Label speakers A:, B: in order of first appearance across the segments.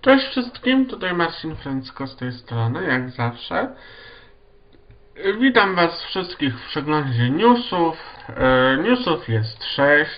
A: Cześć wszystkim, tutaj Marcin Fręcko z tej strony, jak zawsze. Witam Was wszystkich w przeglądzie newsów. E, Newsów jest 6.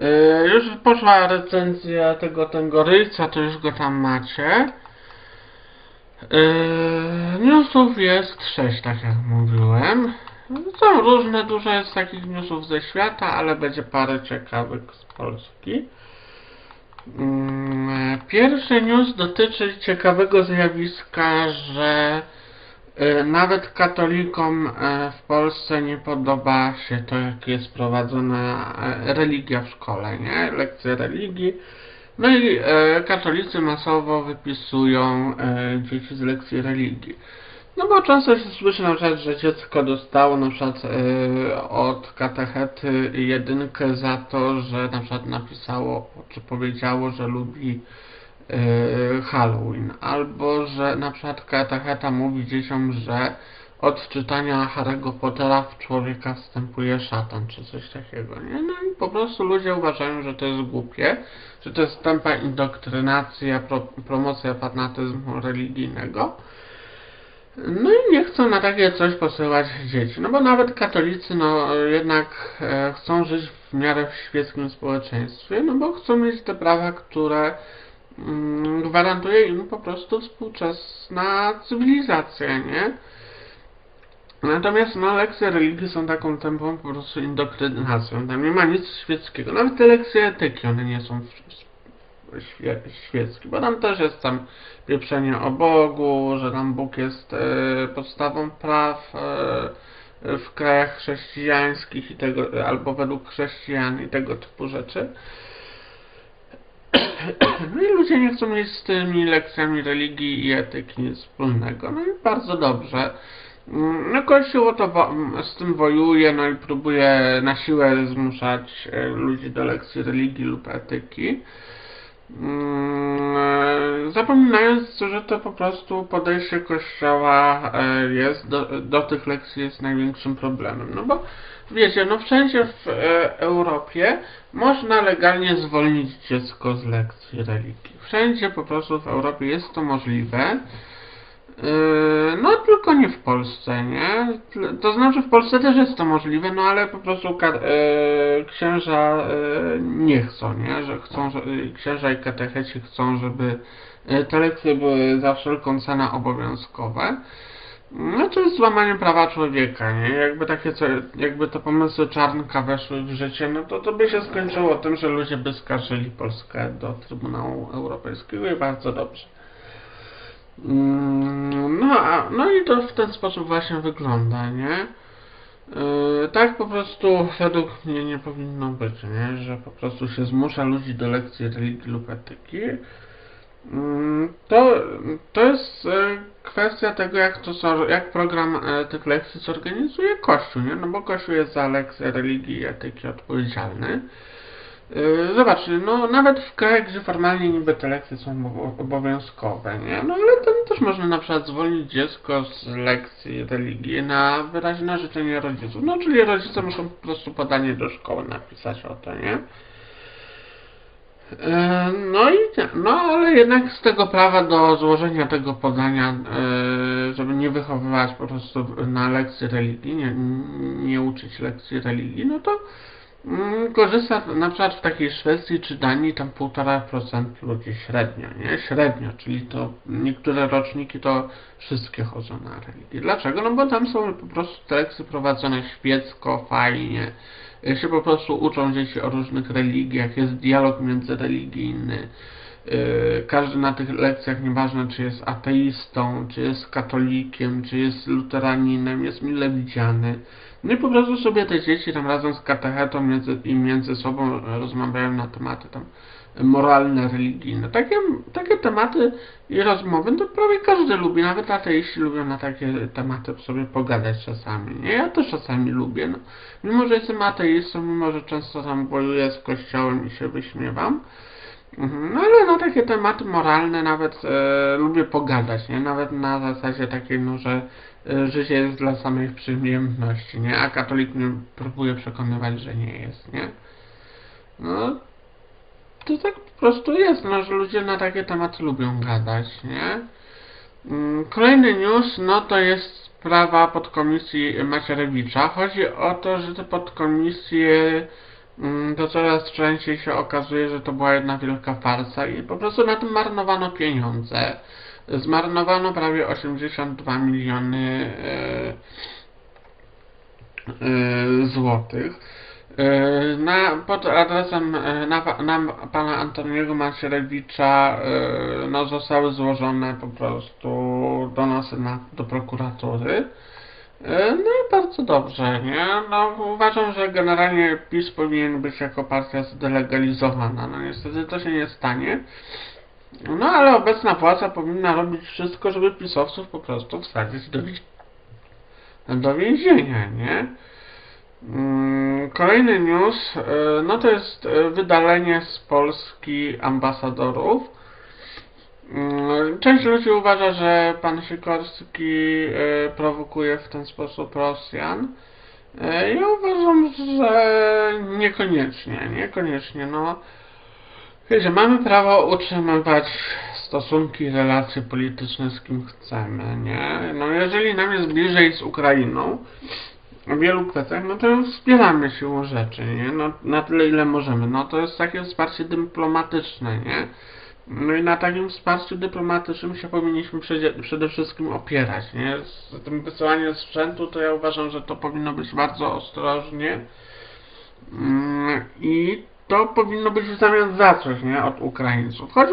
A: E, Już poszła recenzja tego Tengoryjca, to już go tam macie. E, Newsów jest 6, tak jak mówiłem. Są różne, dużo jest takich newsów ze świata, ale będzie parę ciekawych z Polski. Mm, Pierwszy news dotyczy ciekawego zjawiska, że e, nawet katolikom e, w Polsce nie podoba się to, jak jest prowadzona e, religia w szkole, nie? Lekcje religii. No i katolicy masowo wypisują dzieci z lekcji religii. No bo często się słyszy na przykład, że dziecko dostało na przykład e, od katechety jedynkę za to, że na przykład napisało czy powiedziało, że lubi e, Halloween, albo że na przykład katecheta mówi dzieciom, że od czytania Harry'ego Pottera w człowieka wstępuje szatan, czy coś takiego, nie? No i po prostu ludzie uważają, że to jest głupie, że to jest tępa indoktrynacja, pro, promocja fanatyzmu religijnego. No i nie chcą na takie coś posyłać dzieci. No bo nawet katolicy, no jednak e, chcą żyć w miarę w świeckim społeczeństwie, no bo chcą mieć te prawa, które mm, gwarantuje im po prostu współczesna cywilizacja, nie? Natomiast no, lekcje religii są taką tempą po prostu indoktrynacją. Tam nie ma nic świeckiego. Nawet te lekcje etyki, one nie są świe, świeckie, bo tam też jest tam pieprzenie o Bogu, że tam Bóg jest e, podstawą praw e, w krajach chrześcijańskich i tego, albo według chrześcijan i tego typu rzeczy. No i ludzie nie chcą mieć z tymi lekcjami religii i etyki nic wspólnego. No i bardzo dobrze. Mm, No Kościół to z tym wojuje, no i próbuje na siłę zmuszać e, ludzi do lekcji religii lub etyki. Mm, e, Zapominając, że to po prostu podejście Kościoła e, jest do, do tych lekcji jest największym problemem. No bo wiecie, no wszędzie w e, Europie można legalnie zwolnić dziecko z lekcji religii. Wszędzie po prostu w Europie jest to możliwe. Yy, No tylko nie w Polsce, nie? To znaczy w Polsce też jest to możliwe, no ale po prostu yy, księża yy, nie chcą, nie? Że chcą, że, księża i katecheci chcą, żeby te lekcje były za wszelką cenę obowiązkowe. No to jest złamanie prawa człowieka, nie? Jakby takie, co, jakby te pomysły Czarnka weszły w życie, no to to by się skończyło tym, że ludzie by skarżyli Polskę do Trybunału Europejskiego i bardzo dobrze. Mm, No, no i to w ten sposób właśnie wygląda, nie? Yy, tak po prostu według mnie nie powinno być, nie? Że po prostu się zmusza ludzi do lekcji religii lub etyki. Mm, To, to jest e, kwestia tego, jak to jak program e, tych lekcji zorganizuje Kościół, nie? No bo Kościół jest za lekcje religii i etyki odpowiedzialny. Yy, Zobaczcie, no nawet w krajach, gdzie formalnie niby te lekcje są obo- obowiązkowe, nie? No ale tam też można na przykład zwolnić dziecko z lekcji religii na wyraźne życzenie rodziców. No czyli rodzice muszą po prostu podanie do szkoły napisać o to, nie? Yy, No i no ale jednak z tego prawa do złożenia tego podania, yy, żeby nie wychowywać po prostu na lekcji religii, nie, nie uczyć lekcji religii, no to korzysta na przykład w takiej Szwecji czy Danii tam 1,5% ludzi średnio, nie? Średnio, czyli to niektóre roczniki to wszystkie chodzą na religię. Dlaczego? No bo tam są po prostu te lekcje prowadzone świecko, fajnie. Y, Się po prostu uczą dzieci o różnych religiach, jest dialog międzyreligijny. Yy, Każdy na tych lekcjach, nieważne czy jest ateistą, czy jest katolikiem, czy jest luteraninem, jest mile widziany. No i po prostu sobie te dzieci tam razem z katechetą między, i między sobą rozmawiają na tematy tam moralne, religijne. Takie, takie tematy i rozmowy to prawie każdy lubi, nawet ateiści lubią na takie tematy sobie pogadać czasami. Nie? Ja też czasami lubię. No. Mimo, że jestem ateistą, mimo, że często tam bojuję z kościołem i się wyśmiewam, Mhm, No ale na takie tematy moralne nawet e, lubię pogadać, nie? Nawet na zasadzie takiej, no, że życie jest dla samej przyjemności, nie? A katolik mnie próbuje przekonywać, że nie jest, nie? No, to tak po prostu jest, no, że ludzie na takie tematy lubią gadać, nie? Mm, Kolejny news, no to jest sprawa podkomisji Macierewicza. Chodzi o to, że te podkomisje mm, to coraz częściej się okazuje, że to była jedna wielka farsa i po prostu na tym marnowano pieniądze. Zmarnowano prawie 82 miliony e, e, złotych. E, Na, pod adresem na, na pana Antoniego Macierewicza no, zostały złożone po prostu donosy na, do prokuratury. No i bardzo dobrze, nie? No uważam, że generalnie PiS powinien być jako partia zdelegalizowana. No niestety to się nie stanie. No ale obecna władza powinna robić wszystko, żeby pisowców po prostu wsadzić do, do więzienia, nie? Mm, Kolejny news, e, no to jest e, wydalenie z Polski ambasadorów. Mm, Część ludzi uważa, że pan Sikorski e, prowokuje w ten sposób Rosjan. Ja uważam, że niekoniecznie, niekoniecznie, no. Wiecie, mamy prawo utrzymywać stosunki, relacje polityczne z kim chcemy, nie? No jeżeli nam jest bliżej z Ukrainą, w wielu kwestiach, no to wspieramy siłą rzeczy, nie? No, na tyle, ile możemy. No to jest takie wsparcie dyplomatyczne, nie? No i na takim wsparciu dyplomatycznym się powinniśmy przede, wszystkim opierać, nie? Z tym wysyłaniem sprzętu to ja uważam, że to powinno być bardzo ostrożnie Mm, i to powinno być w zamian za coś, nie? Od Ukraińców. Choć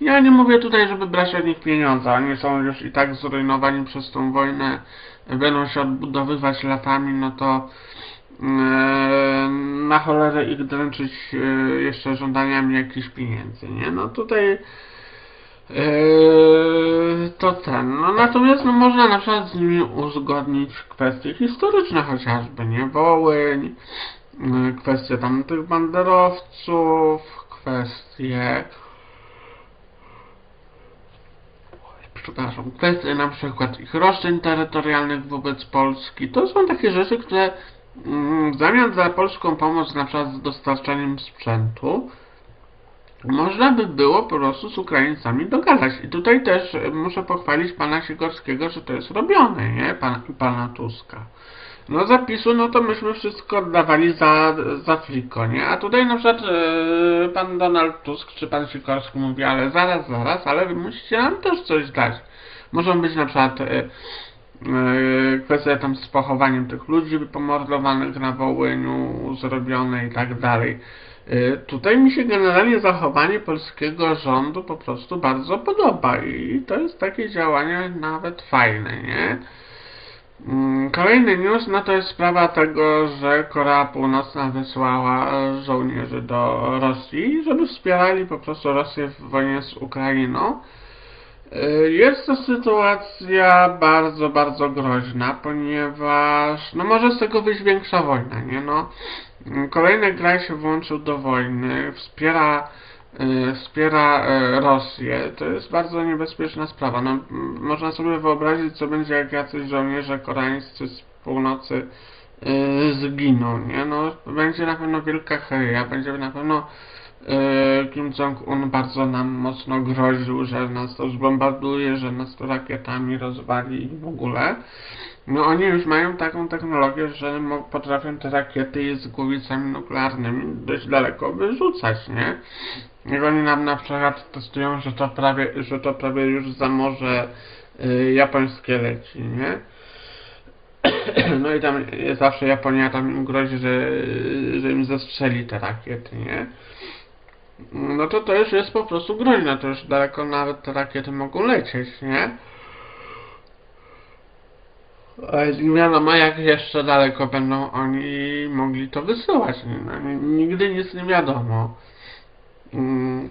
A: ja nie mówię tutaj, żeby brać od nich pieniądze. Oni są już i tak zrujnowani przez tą wojnę, będą się odbudowywać latami, no to e, na cholerę ich dręczyć e, jeszcze żądaniami jakichś pieniędzy, nie? No tutaj e, to ten. No natomiast no, można na przykład z nimi uzgodnić kwestie historyczne chociażby, nie? Wołyń, kwestie tam tych banderowców, kwestie przepraszam, kwestie na przykład ich roszczeń terytorialnych wobec Polski. To są takie rzeczy, które mm, w zamian za polską pomoc na przykład z dostarczaniem sprzętu można by było po prostu z Ukraińcami dogadać. I tutaj też muszę pochwalić pana Sikorskiego, że to jest robione, nie? Pana, i pana Tuska. No zapisu, no to myśmy wszystko oddawali za, za friko, nie? A tutaj na przykład e, pan Donald Tusk czy pan Sikorski mówi, ale zaraz, zaraz, ale wy musicie nam też coś dać. Mogą być na przykład e, e, kwestie tam z pochowaniem tych ludzi pomordowanych na Wołyniu zrobione i tak dalej. E, Tutaj mi się generalnie zachowanie polskiego rządu po prostu bardzo podoba i to jest takie działanie nawet fajne, nie? Mm, Kolejny news, no to jest sprawa tego, że Korea Północna wysłała e, żołnierzy do Rosji, żeby wspierali po prostu Rosję w wojnie z Ukrainą. E, Jest to sytuacja bardzo, bardzo groźna, ponieważ no może z tego wyjść większa wojna, nie no. Mm, Kolejny kraj się włączył do wojny, wspiera, wspiera e, Rosję. To jest bardzo niebezpieczna sprawa. No, można sobie wyobrazić, co będzie, jak jacyś żołnierze koreańscy z północy e, zginą, nie? No, będzie na pewno wielka heja, będzie na pewno Kim Jong-un bardzo nam mocno groził, że nas to zbombarduje, że nas to rakietami rozwali i w ogóle. No oni już mają taką technologię, że potrafią te rakiety z głowicami nuklearnymi dość daleko wyrzucać, nie? Jak oni nam na przykład testują, że to prawie, że to prawie już za morze y, japońskie leci, nie? No i tam zawsze Japonia tam im grozi, że, że im zestrzeli te rakiety, nie? No to to już jest po prostu groźne, to już daleko nawet te rakiety mogą lecieć, nie? Nie wiadomo jak jeszcze daleko będą oni mogli to wysyłać? No, ni- nigdy nic nie wiadomo. Mm.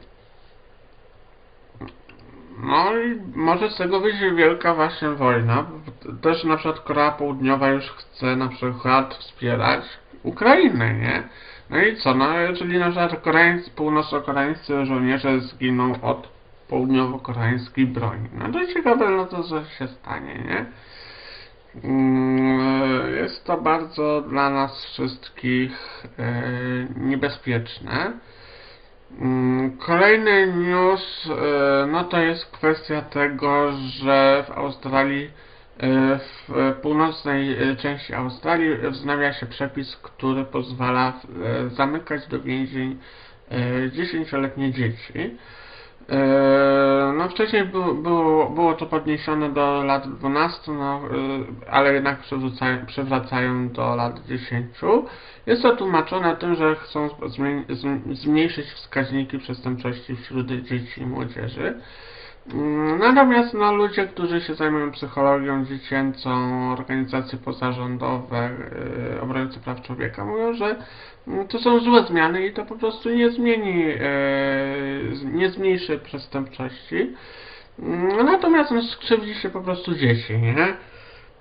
A: No i może z tego wyjść wielka właśnie wojna. Też na przykład Korea Południowa już chce na przykład wspierać Ukrainę, nie? No i co, no czyli na przykład koreańscy, północno-koreańscy żołnierze zginą od południowo-koreańskiej broni. No to ciekawe, no to co się stanie, nie? Mm, Jest to bardzo dla nas wszystkich e, niebezpieczne. Mm, Kolejny news, e, no to jest kwestia tego, że w Australii, w północnej e, części Australii wznawia się przepis, który pozwala e, zamykać do więzień e, 10-letnie dzieci. E, No wcześniej było, było, to podniesione do lat 12, no, e, ale jednak przywracają, do lat 10. Jest to tłumaczone tym, że chcą zmniejszyć wskaźniki przestępczości wśród dzieci i młodzieży. Mm, Natomiast no, ludzie, którzy się zajmują psychologią dziecięcą, organizacje pozarządowe, yy, obrońcy praw człowieka mówią, że mm, to są złe zmiany i to po prostu nie zmieni, z- nie zmniejszy przestępczości. Mm, Natomiast no, skrzywdzi się po prostu dzieci, nie?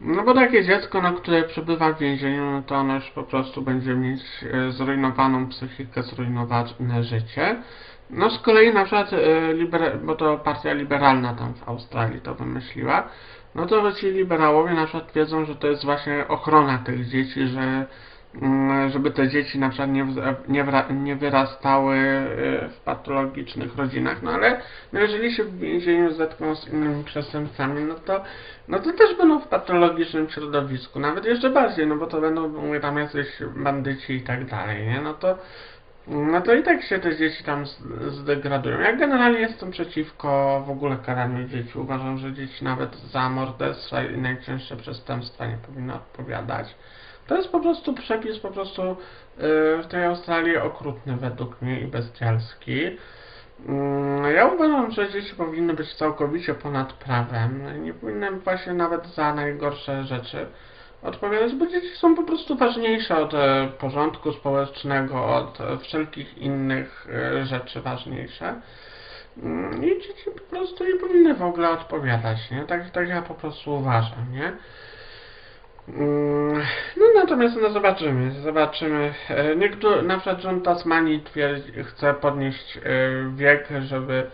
A: No bo takie dziecko, no, które przebywa w więzieniu, no to ono już po prostu będzie mieć e, zrujnowaną psychikę, zrujnowane życie. No z kolei na przykład, e, bo to partia liberalna tam w Australii to wymyśliła, no to ci liberałowie na przykład wiedzą, że to jest właśnie ochrona tych dzieci, że mm, żeby te dzieci na przykład nie, nie, nie wyrastały e, w patologicznych rodzinach, no ale no jeżeli się w więzieniu zetkną z innymi przestępcami, no to no to też będą w patologicznym środowisku, nawet jeszcze bardziej, no bo to będą tam jacyś bandyci i tak dalej, nie? No to no to i tak się te dzieci tam zdegradują. Ja generalnie jestem przeciwko w ogóle karaniu dzieci. Uważam, że dzieci nawet za morderstwa i najcięższe przestępstwa nie powinny odpowiadać. To jest po prostu przepis po prostu yy, w tej Australii okrutny według mnie i bestialski. Mm, Ja uważam, że dzieci powinny być całkowicie ponad prawem. Nie powinny właśnie nawet za najgorsze rzeczy odpowiadać, bo dzieci są po prostu ważniejsze od e, porządku społecznego, od e, wszelkich innych e, rzeczy ważniejsze. Mm, I dzieci po prostu nie powinny w ogóle odpowiadać, nie? Tak, tak ja po prostu uważam, nie? Mm, No natomiast no zobaczymy, zobaczymy. Niektóry, na przykład rząd Tasmanii twierdzi, chce podnieść wiek, żeby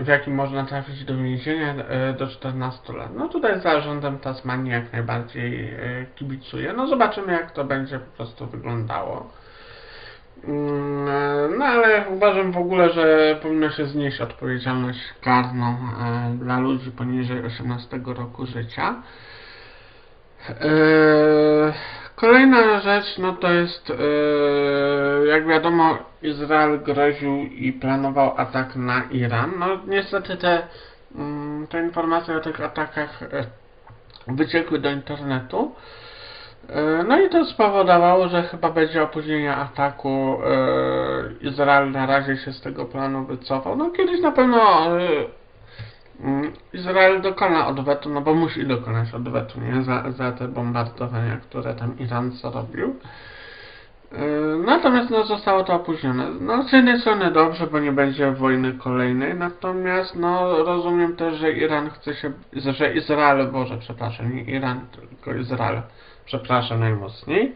A: w jakim można trafić do więzienia e, do 14 lat. No tutaj za rządem Tasmanii jak najbardziej e, kibicuję. No zobaczymy jak to będzie po prostu wyglądało. Mm, No ale uważam w ogóle, że powinno się znieść odpowiedzialność karną dla ludzi poniżej 18 roku życia. Kolejna rzecz, no to jest, e, jak wiadomo, Izrael groził i planował atak na Iran. No niestety te, mm, te informacje o tych atakach e, wyciekły do internetu. E, No i to spowodowało, że chyba będzie opóźnienie ataku. Izrael na razie się z tego planu wycofał. No kiedyś na pewno Izrael dokona odwetu, no bo musi dokonać odwetu, nie? Za, za te bombardowania, które tam Iran zrobił. E, Natomiast no, zostało to opóźnione. No z jednej strony dobrze, bo nie będzie wojny kolejnej, natomiast no rozumiem też, że Iran chce się, że Izrael, Boże, przepraszam, nie Iran, tylko Izrael, przepraszam najmocniej,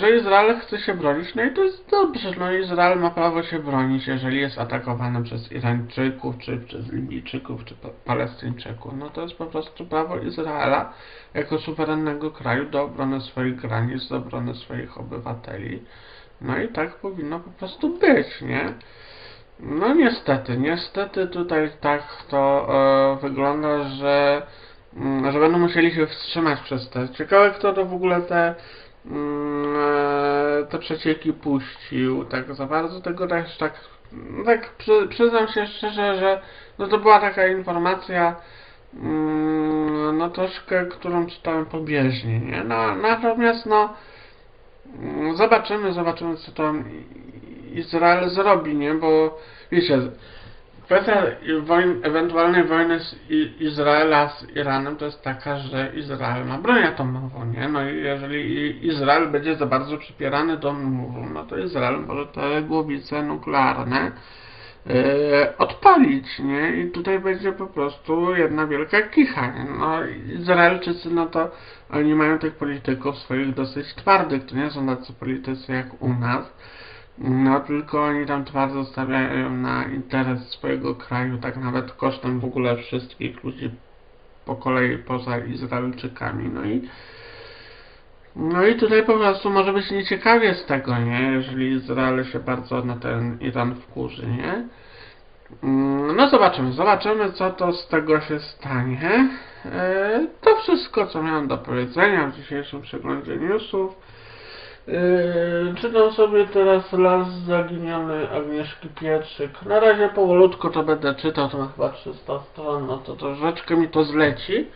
A: że Izrael chce się bronić, no i to jest dobrze, no Izrael ma prawo się bronić, jeżeli jest atakowany przez Irańczyków, czy przez Libijczyków, czy pa- Palestyńczyków, no to jest po prostu prawo Izraela jako suwerennego kraju do obrony swoich granic, do obrony swoich obywateli, no i tak powinno po prostu być, nie? No niestety, niestety tutaj tak to e, wygląda, że, mm, że będą musieli się wstrzymać przez te. Ciekawe kto to w ogóle te, te przecieki puścił, tak za bardzo tego też tak, no tak przy, przyznam się szczerze, że no to była taka informacja, mm, no troszkę, którą czytałem pobieżnie, nie? No, natomiast no mm, zobaczymy, zobaczymy co tam Izrael zrobi, nie? Bo wiecie, kwestia wojn, ewentualnej wojny z Izraela z Iranem to jest taka, że Izrael ma broń atomową, nie? No i jeżeli Izrael będzie za bardzo przypierany do muru, no to Izrael może te głowice nuklearne e, odpalić, nie? I tutaj będzie po prostu jedna wielka kicha, nie? No Izraelczycy, no to oni mają tych polityków swoich dosyć twardych, to nie są tacy politycy jak u nas, no tylko oni tam twardo stawiają na interes swojego kraju, tak nawet kosztem w ogóle wszystkich ludzi po kolei poza Izraelczykami, no i No i tutaj po prostu może być nieciekawie z tego, nie? Jeżeli Izrael się bardzo na ten Iran wkurzy, nie? Mm, No zobaczymy, zobaczymy co to z tego się stanie. E, To wszystko co miałem do powiedzenia w dzisiejszym przeglądzie newsów. Yy, czytam sobie teraz Las Zaginiony Agnieszki Pietrzyk. Na razie powolutku to będę czytał, to ma chyba 300 stron, no to troszeczkę mi to zleci.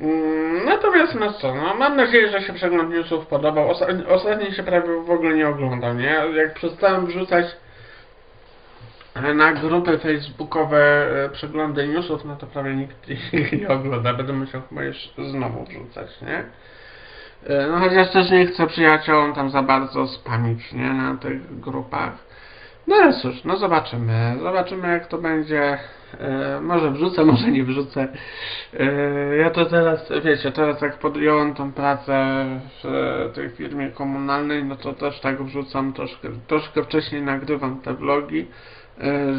A: Mm, Natomiast no co, no mam nadzieję, że się przegląd newsów podobał. Osta- ostatnio się prawie w ogóle nie oglądał, nie? Jak przestałem wrzucać e, na grupy facebookowe e, przeglądy newsów, no to prawie nikt ich nie ogląda. Będę musiał chyba już znowu wrzucać, nie? E, No chociaż też nie chcę przyjaciołom tam za bardzo spamić, nie, na tych grupach. No ale cóż, no zobaczymy. Zobaczymy jak to będzie. E, może wrzucę, może nie wrzucę. E, ja to teraz, wiecie, teraz jak podjąłem tą pracę w tej firmie komunalnej, no to też tak wrzucam troszkę, troszkę wcześniej nagrywam te vlogi,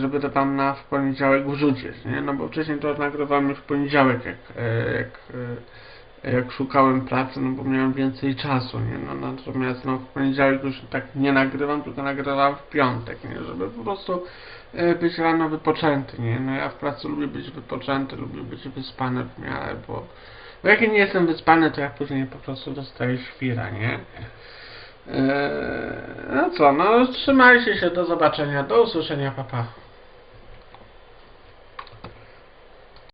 A: żeby to tam na w poniedziałek wrzucić, nie? No bo wcześniej to nagrywamy w poniedziałek, jak, jak jak szukałem pracy, no bo miałem więcej czasu, nie? No, natomiast no, w poniedziałek już tak nie nagrywam, tylko nagrywam w piątek, nie? Żeby po prostu e, być rano wypoczęty, nie? No ja w pracy lubię być wypoczęty, lubię być wyspany w miarę, bo, bo jak nie jestem wyspany, to ja później po prostu dostaję świra, nie? Eee, no co, no trzymajcie się, do zobaczenia, do usłyszenia, papa. Pa.